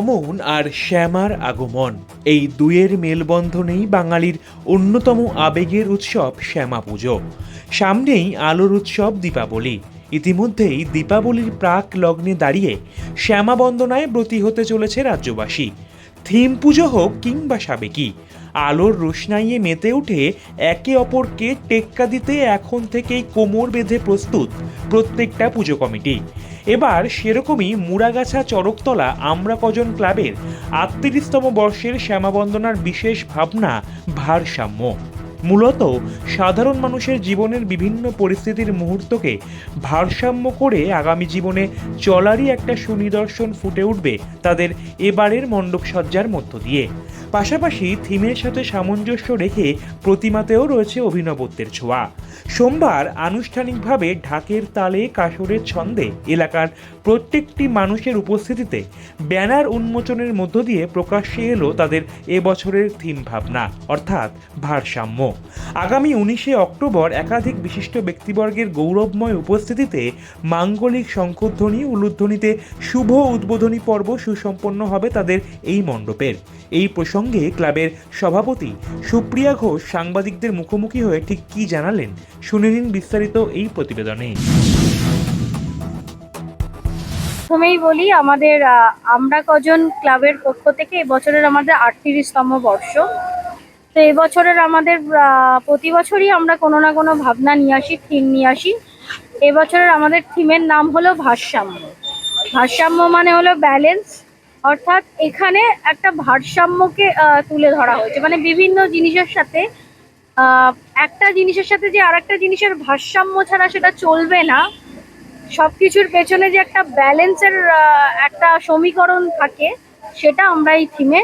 রমন আর শ্যামার আগমন। এই দুয়ের মেলবন্ধনেই বাঙালির অন্যতম আবেগের উৎসব শ্যামা পুজো সামনেই আলোর উৎসব দীপাবলি। ইতিমধ্যেই দীপাবলির প্রাক লগ্নে দাঁড়িয়ে শ্যামা বন্দনায় ব্রতী হতে চলেছে রাজ্যবাসী। থিম পুজো হোক কিংবা সাবেকি, আলোর রোশনাইয়ে মেতে উঠে একে অপরকে টেক্কা দিতে এখন থেকেই কোমর বেঁধে প্রস্তুত প্রত্যেকটা পুজো কমিটি। এবার সেরকমই মুড়াগাছা চরকতলা আমরা কজন ক্লাবের আটত্রিশতম বর্ষের শ্যামাবন্দনার বিশেষ ভাবনা ভারসাম্য। মূলত সাধারণ মানুষের জীবনের বিভিন্ন পরিস্থিতির মুহূর্তকে ভারসাম্য করে আগামী জীবনে চলারই একটা সুনিদর্শন ফুটে উঠবে তাদের এবারের মণ্ডপসজ্জার মধ্য দিয়ে। পাশাপাশি থিমের সাথে সামঞ্জস্য রেখে প্রতিমাতেও রয়েছে অভিনবত্বের ছোঁয়া। সোমবার আনুষ্ঠানিকভাবে ঢাকের তালে কাসরের ছন্দে এলাকার প্রত্যেকটি মানুষের উপস্থিতিতে ব্যানার উন্মোচনের মধ্য দিয়ে প্রকাশ্যে এলো তাদের এবছরের থিম ভাবনা, অর্থাৎ ভারসাম্য। আগামী উনিশে অক্টোবর একাধিক বিশিষ্ট ব্যক্তিবর্গের গৌরবময় উপস্থিতিতে মাঙ্গলিক শঙ্খধ্বনি উলুধ্বনিতে শুভ উদ্বোধনী পর্ব সুসম্পন্ন হবে তাদের এই মণ্ডপের। এই প্রসঙ্গে ক্লাবের সভাপতি সুপ্রিয়া ঘোষ সাংবাদিকদের মুখোমুখি হয়ে ঠিক কী জানালেন শুনে নিন বিস্তারিত এই প্রতিবেদনে। প্রথমেই বলি, আমাদের আমরা কজন ক্লাবের পক্ষ থেকে এবছরের আমাদের আটত্রিশতম বর্ষ। তো এবছরের আমাদের প্রতি বছরই আমরা কোনো না কোনো ভাবনা নিয়ে আসি, থিম নিয়ে আসি। এবছরের আমাদের থিমের নাম হলো ভারসাম্য। ভারসাম্য মানে হলো ব্যালেন্স। অর্থাৎ এখানে একটা ভারসাম্যকে তুলে ধরা হয়েছে। মানে বিভিন্ন জিনিসের সাথে একটা জিনিসের সাথে যে আরেকটা জিনিসের ভারসাম্য ছাড়া সেটা চলবে না সবকিছুর পেছনে যে একটা ব্যালেন্সের একটা সমীকরণ থাকে সেটা আমরা এই থিমে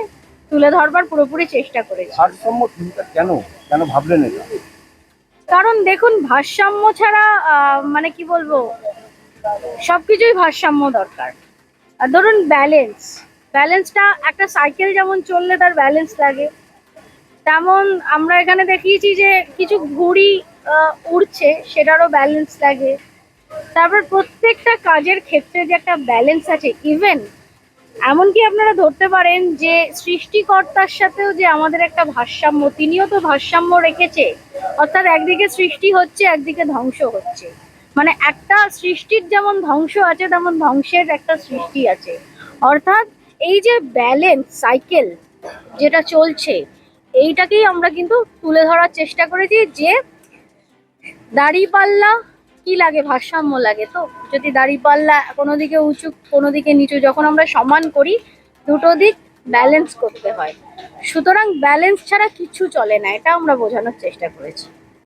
তুলে ধরবার পুরোপুরি চেষ্টা করেছি। ভারসাম্য থিমটা কেন? কেন ভাবলেন এটা? কারণ দেখুন ভারসাম্য ছাড়া আহ, মানে কি বলব সবকিছুই ভারসাম্য দরকার। আর ধরুন ব্যালেন্স ব্যালেন্সটা একটা সাইকেল যেমন চললে তার ব্যালেন্স লাগে। তেমন আমরা এখানে দেখিয়েছি যে কিছু ঘুড়ি উড়ছে, সেটারও ব্যালেন্স লাগে। তারপর প্রত্যেকটা কাজের ক্ষেত্রে যে একটা ব্যালেন্স আছে ইভেন এমনকি আপনারা ধরতে পারেন যে সৃষ্টিকর্তার সাথেও যে আমাদের একটা ভারসাম্য, তিনিও তো ভারসাম্য রেখেছে। অর্থাৎ একদিকে সৃষ্টি হচ্ছে, একদিকে ধ্বংস হচ্ছে। মানে একটা সৃষ্টির যেমন ধ্বংস আছে, তেমন ধ্বংসের একটা সৃষ্টি আছে। অর্থাৎ এই যে ব্যালেন্স সাইকেল যেটা চলছে এইটাকেই আমরা কিন্তু তুলে ধরার চেষ্টা করেছি যে দাড়িপাল্লা কি লাগে, ভারসাম্য লাগে তো? যদি দাড়িপাল্লা কোনো দিকে উঁচু কোনো দিকে নিচু, যখন আমরা সমান করি, দুটো দিক ব্যালেন্স করতে হয়। সুতরাং ব্যালেন্স ছাড়া কিছু চলে না, এটা আমরা বোঝানোর চেষ্টা করেছি।